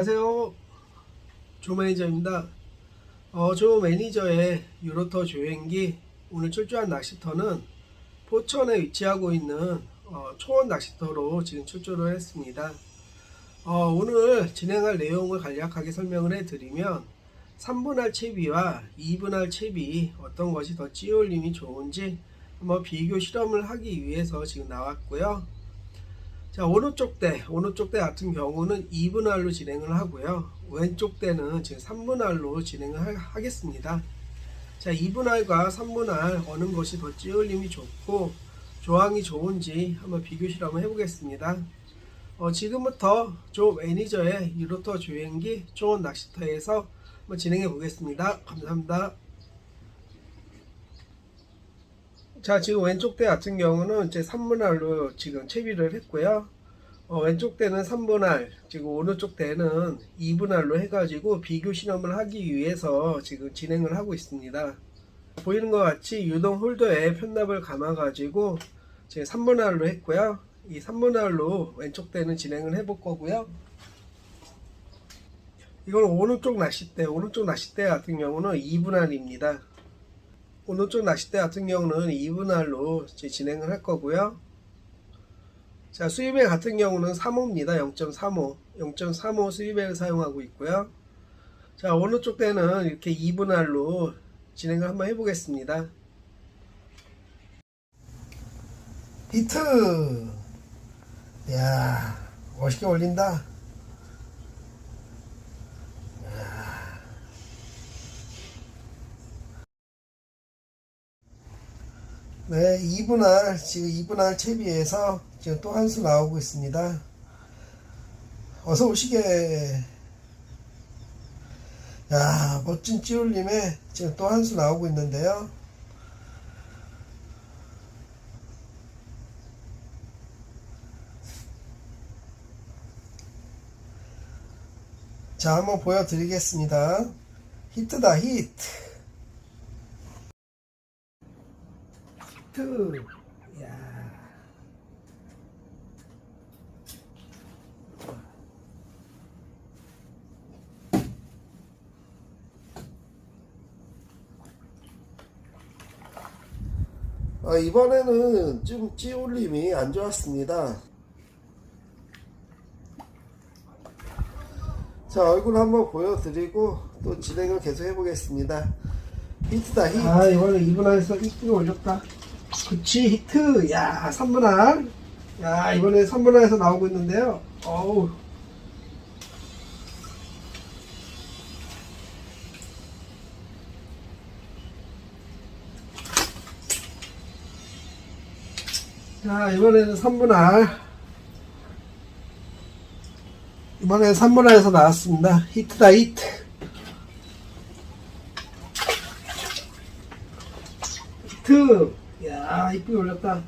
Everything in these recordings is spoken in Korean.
안녕하세요. 조 매니저입니다. 어, 조 매니저의 유로터 조행기 오늘 출조한 낚시터는 포천에 위치하고 있는 어, 초원 낚시터로 지금 출조를 했습니다. 어, 오늘 진행할 내용을 간략하게 설명을 해드리면 3분할 채비와 2분할 채비 어떤 것이 더 찌올림이 좋은지 한번 비교 실험을 하기 위해서 지금 나왔고요. 자 오른쪽 대 오른쪽 대 같은 경우는 2분할로 진행을 하고요. 왼쪽 대는 지금 3분할로 진행을 하, 하겠습니다. 자 2분할과 3분할 어느 것이 더 찌울림이 좋고 조항이 좋은지 한번 비교 실험을 해보겠습니다. 어, 지금부터 조 매니저의 유로터 주행기 초원 낚시터에서 한번 진행해 보겠습니다. 감사합니다 자 지금 왼쪽 대 같은 경우는 이제 3분할로 지금 채비를 했고요. 어, 왼쪽 대는 3분할 지금 오른쪽 대는 2분할로 해가지고 비교 실험을 하기 위해서 지금 진행을 하고 있습니다. 보이는 것 같이 유동 홀더에 편납을 감아 가지고 지금 3분할로 했고요. 이 3분할로 왼쪽 대는 진행을 해볼 거고요. 이건 오른쪽 낚싯대 오른쪽 낚싯대 같은 경우는 2분할입니다 오른쪽 낚싯대 같은 경우는 2분할로 진행을 할 거고요. 자, 수입액 같은 경우는 3호입니다. 0.35. 0.35 수입액을 사용하고 있고요. 자, 오른쪽 대는 이렇게 2분할로 진행을 한번 해보겠습니다. 히트! 야 멋있게 올린다. 네, 2분할, 지금 2분할 채비에서 지금 또 한 수 나오고 있습니다. 어서 오시게. 야, 멋진 찌울림에 지금 또 한 수 나오고 있는데요. 자, 한번 보여드리겠습니다. 히트다, 히트. 히트. 야. 아, 이번에는 좀 찌올림이 안 좋았습니다. 자, 얼굴 한번 보여드리고 또 진행을 계속 해보겠습니다. 히트다, 히트. 아, 이번에 2분할에서 히트가 올렸다. 그치, 히트. 야, 3분할. 야, 이번에 3분할에서 나오고 있는데요. 어우. 자, 이번에는 3분할. 이번에 3분할에서 나왔습니다. 히트다, 히트. 히트. 야, 이쁘게 올렸다.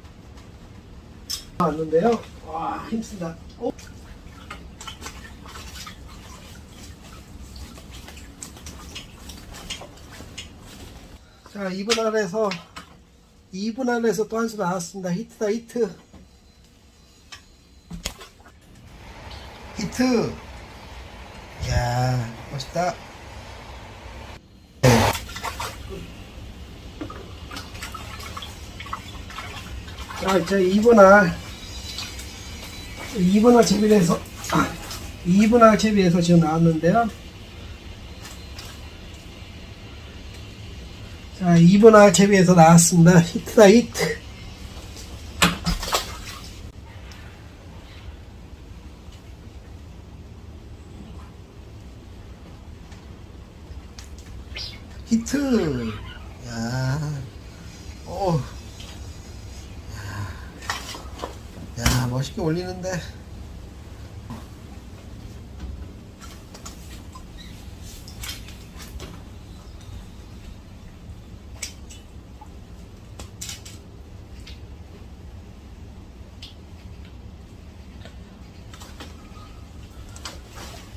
왔는데요. 와, 힘쓰다. 어? 자, 2분 안에서 2분 안에서 또 한 수 나왔습니다. 히트다, 히트. 히트. 야, 멋있다. 자, 이제 2분할 2분할 채비에서 2분할 채비에서 지금 나왔는데요. 자, 2분할 채비에서 나왔습니다. 히트다 히트. 히트. 야. 오. 올리는데.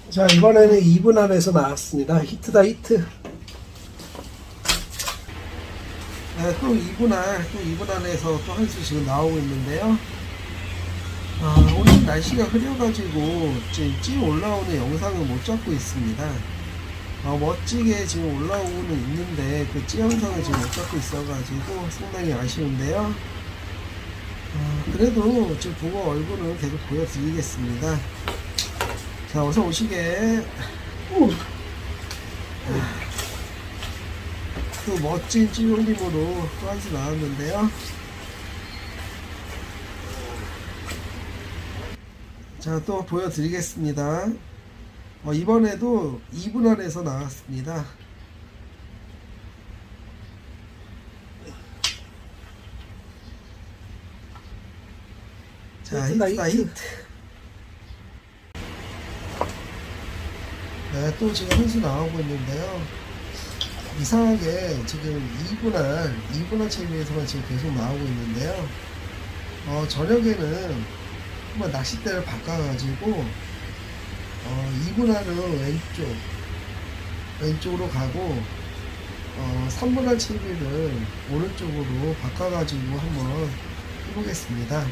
자 이번에는 2분 안에서 나왔습니다. 히트다 히트. 네, 또 2분 안, 또 2분 안에서 또 한수 지금 나오고 있는데요 날씨가 흐려가지고 찌 올라오는 영상을 못 잡고 있습니다. 어, 멋지게 지금 올라오고는 있는데 그 찌 영상을 지금 못 잡고 있어가지고 상당히 아쉬운데요. 어, 그래도 지금 붕어 얼굴은 계속 보여드리겠습니다. 자, 어서 오시게. 아, 또 멋진 찌올림으로 또한수 나왔는데요. 자, 또 보여드리겠습니다. 어, 이번에도 2분할에서 나왔습니다. 자, 히트다, 히트다, 히트. 히트. 네, 또 지금 한수 나오고 있는데요. 이상하게 지금 2분할, 2분할 체비에서만 지금 계속 나오고 있는데요. 어, 저녁에는 한번 낚싯대를 바꿔가지고, 어, 2분할은 왼쪽, 왼쪽으로 가고, 어, 3분할 채비를 오른쪽으로 바꿔가지고 한번 해보겠습니다.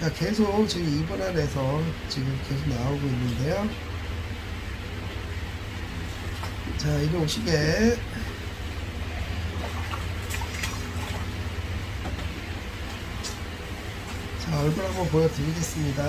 자, 계속 지금 2분할에서 지금 계속 나오고 있는데요. 자, 이리 오시게. 자, 얼굴 한번 보여드리겠습니다.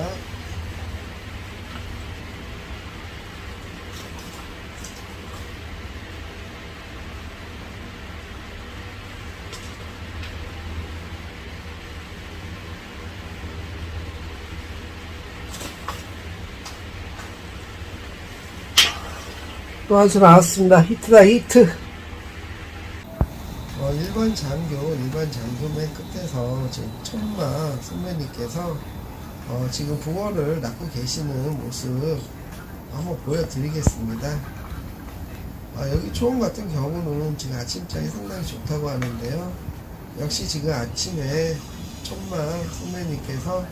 또 한 수 나왔습니다. 히트다, 히트. 어, 일반 장교, 일반 장교 맨 끝에서 지금 천마 선배님께서 어, 지금 붕어를 낳고 계시는 모습 한번 보여드리겠습니다. 아, 여기 초원 같은 경우는 지금 아침장이 상당히 좋다고 하는데요. 역시 지금 아침에 천마 선배님께서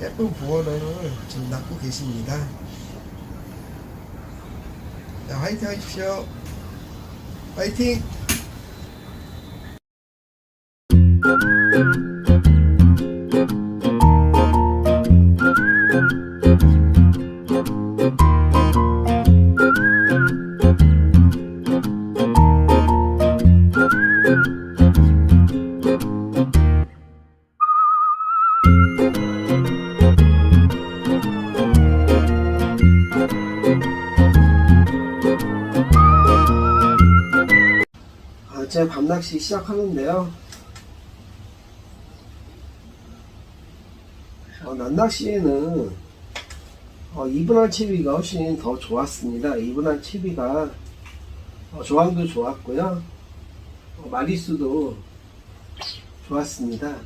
예쁜 붕어를 지금 낳고 계십니다. 자, 화이팅 하십시오. 화이팅! 시 시작하는데요. 어, 낮낚시에는 어, 이분할 채비가 훨씬 더 좋았습니다. 이분할 채비가 어, 조항도 좋았고요. 어, 마리수도 좋았습니다.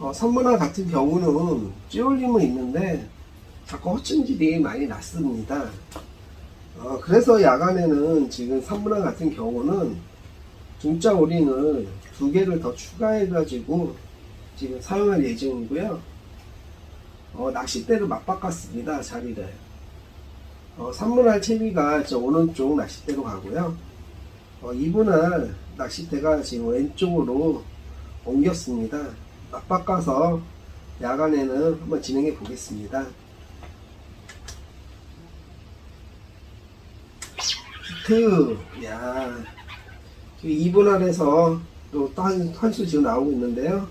어, 선문화 같은 경우는 찌올림은 있는데 자꾸 허충질이 많이 났습니다. 어, 그래서 야간에는 지금 선문화 같은 경우는 중자 오링을 두 개를 더 추가해 가지고 지금 사용할 예정이고요. 어, 낚싯대를 맞바꿨습니다. 자리를. 어, 3분할 채비가 저 오른쪽 낚싯대로 가고요. 어, 2분할 낚싯대가 지금 왼쪽으로 옮겼습니다. 맞바꿔서 야간에는 한번 진행해 보겠습니다. 히트, 야. 지금 2분할에서 또한수 지금 나오고 있는데요.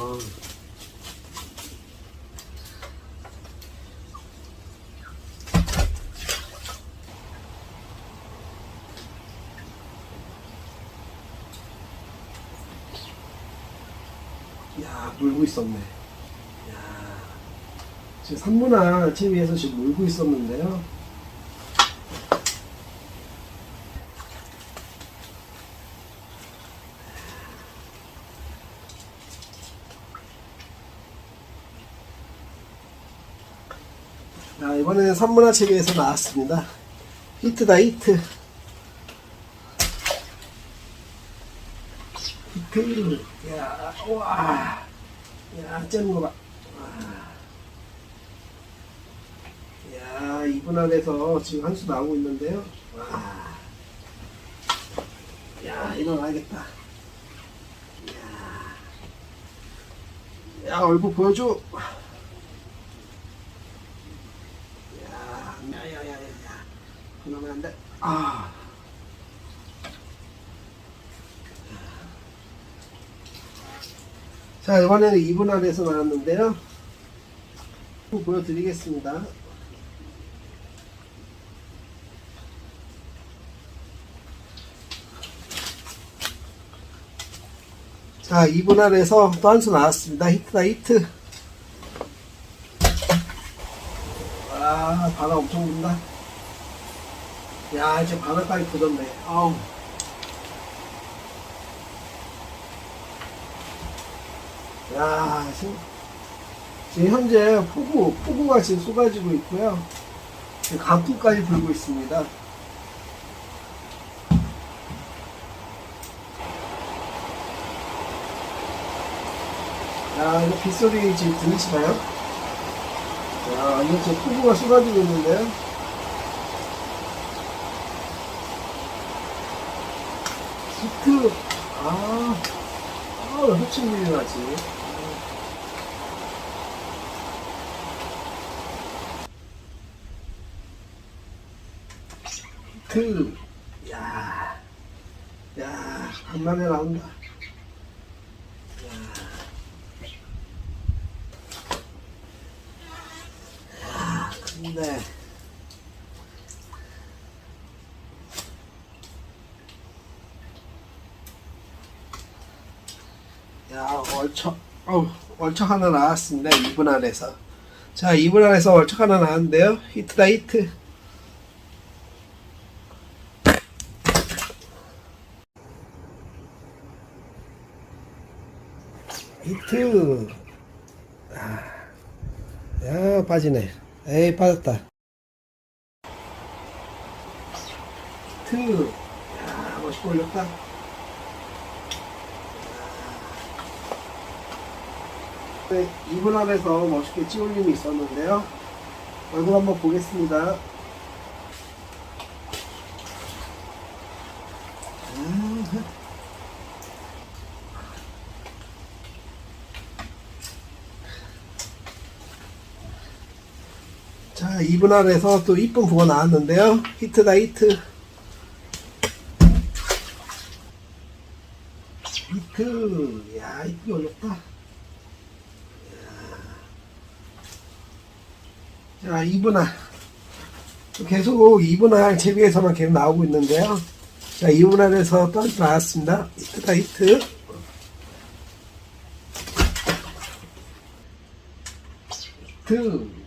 아. 야, 물고 있었네. 야, 지금 3분할 채비에서 지금 물고 있었는데요. 자, 이번에는 3분할 채비에서 나왔습니다. 히트다, 히트. 히트. 히트. 야, 와. 야, 째는 거 봐. 와. 야, 이분 안에서 지금 한 수 나오고 있는데요. 와. 야, 일어나겠다. 야, 야 얼굴 보여줘. 야, 야, 야, 야, 야, 야. 그러면 안 돼. 아. 자, 이번에는 2분 안에서 나왔는데요. 보여드리겠습니다. 자, 2분 안에서 또 한 수 나왔습니다. 히트다, 히트. 와, 바람 엄청 분다. 야, 이제 바람까지 굳었네. 아우. 야, 지금, 지금 현재 폭우, 폭우가 지금 쏟아지고 있고요. 지금 강풍까지 불고 있습니다. 야, 이거 빗소리 지금 들리시나요? 야, 이거 지금 폭우가 쏟아지고 있는데요. 히트, 아, 아, 왜 호칭 일이 나지? 히트, 야, 야, 간만에 나온다. 근데, 야, 월척, 어우, 월척 하나 나왔습니다. 2분 안에서. 자, 2분 안에서 월척 하나 나왔는데요. 히트다, 히트. 히트. 아, 야, 빠지네. 에이, 빠졌다. 히트. 야, 멋있게 올렸다. 네, 2분 안에서 멋있게 찌올림이 있었는데요. 얼굴 한번 보겠습니다. 자, 2분 안에서 또 이쁜 부가 나왔는데요. 히트다, 히트. 히트. 야, 이쁘게 올렸다. 자, 2분할. 계속 2분할 제비에서만 계속 나오고 있는데요. 자, 2분할에서 또 나왔습니다. 히트다, 히트. 히트.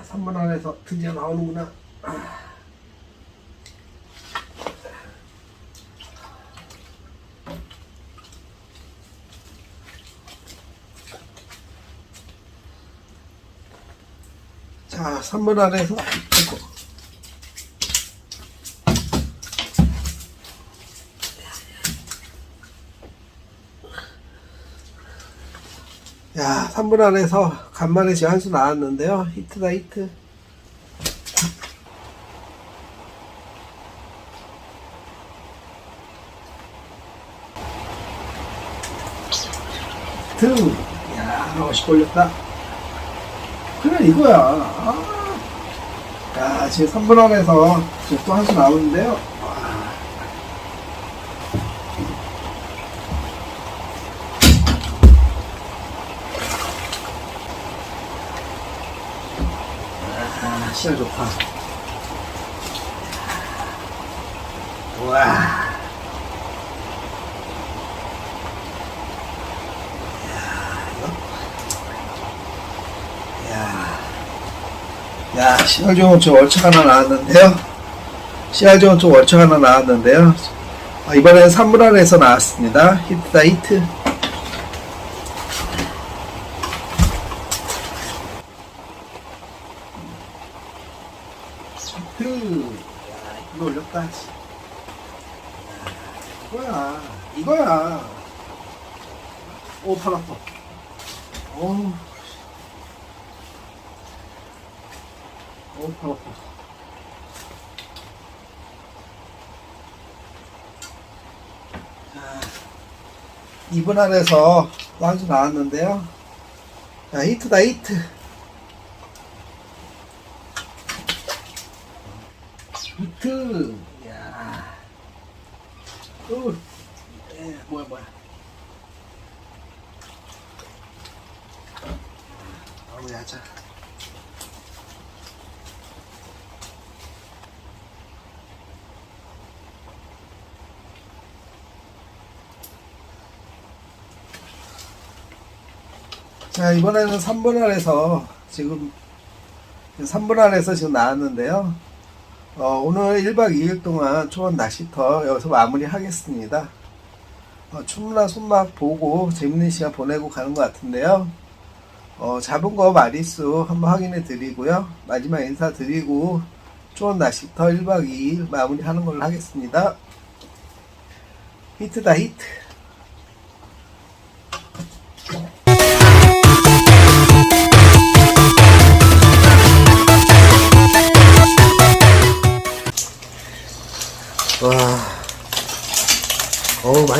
야, 3분할에서 드디어 나오는구나. 아. 자, 3분 안에서 아이고. 야, 3분 안에서 간만에 지금 한수 나왔는데요. 히트다, 히트. 히트. 야, 멋있게 올렸다. 그래 이거야. 아. 야 지금 3분 안에서 지금 또한수 나오는데요. 와. 아, 시야 좋다. 와. 야, 씨알 좋은 좀 월척 하나 나왔는데요. 씨알 좋은 좀 월척 하나 나왔는데요. 아, 이번에는 3분 안에서 나왔습니다. 히트다, 히트. 히트. 야, 이거 올렸다. 이거야. 이거야. 오, 팔 아파. 어우. 자, 2분 안에서 완주 나왔는데요. 자, 히트다, 히트. 히트. 야. 어. 에, 뭐야, 뭐야. 마무리하자. 자, 이번에는 3분 안에서 지금 3분 안에서 지금 나왔는데요. 어, 오늘 1박 2일 동안 초원 낚시터 여기서 마무리 하겠습니다. 어, 춤나 손맛 보고 재밌는 시간 보내고 가는 것 같은데요. 어, 잡은 거 마리수 한번 확인해 드리고요. 마지막 인사 드리고 초원 낚시터 1박 2일 마무리 하는 걸로 하겠습니다. 히트다 히트.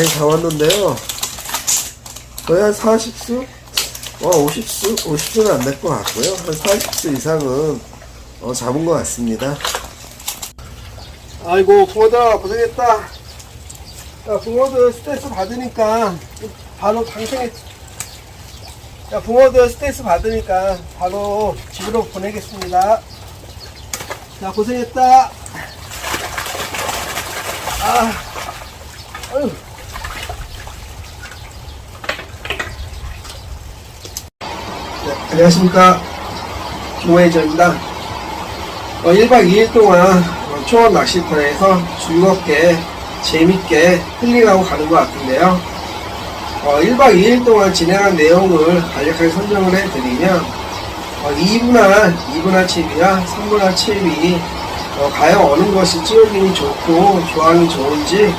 많이 잡았는데요. 거의 한 40수? 와, 50수? 50수는 안 될 것 같고요. 한 40수 이상은 어, 잡은 것 같습니다. 아이고, 붕어들아, 고생했다. 야, 붕어들 스트레스 받으니까 바로 방생해. 야, 붕어들 스트레스 받으니까 바로 집으로 보내겠습니다. 자, 고생했다. 아, 어휴. 안녕하십니까. 김호혜전입니다. 어, 1박 2일 동안 어, 초원 낚시터에서 즐겁게, 재밌게 힐링하고 가는 것 같은데요. 어, 1박 2일 동안 진행한 내용을 간략하게 설명을 해드리면, 어, 2분할, 2분할 칩이와 3분할 칩이 어, 과연 어느 것이 찌어짐이 좋고 조항이 좋은지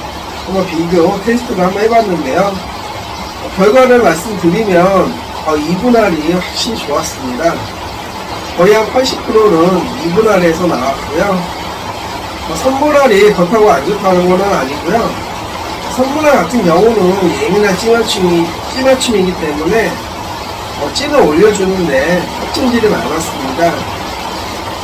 한번 비교 테스트를 한번 해봤는데요. 어, 결과를 말씀드리면 어, 2분할이 확실히 좋았습니다. 거의 한 80%는 2분할에서 나왔고요. 어, 선분할이 그렇다고 안 좋다는 건 아니고요. 선분할 같은 경우는 예민한 찌맞춤이, 찌맞춤이기 때문에 어, 찐을 올려주는데 확진질이 많았습니다.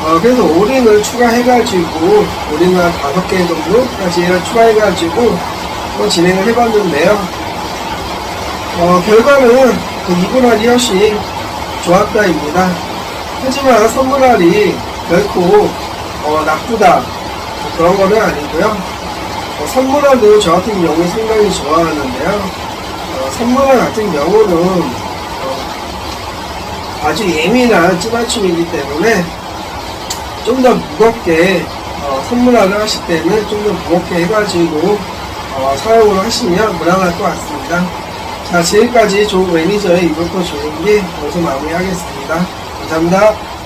어, 그래서 올인을 추가해가지고 올인을 한 다섯 개 정도까지 추가해가지고 한번 진행을 해봤는데요. 어, 결과는 그 2분할이 훨씬 좋았다입니다. 하지만 선분할이 결코 어, 나쁘다 뭐 그런 거는 아니고요. 어, 선분할도 저 같은 경우에 상당히 좋아하는데요. 어, 선분할 같은 경우는 어, 아주 예민한 찌맞춤이기 때문에 좀 더 무겁게 어, 선물하를 하실 때는 좀 더 무겁게 해가지고 어, 사용을 하시면 무난할 것 같습니다. 자 지금까지 조 매니저의 이것도 좋은 게 여기서 마무리하겠습니다. 감사합니다.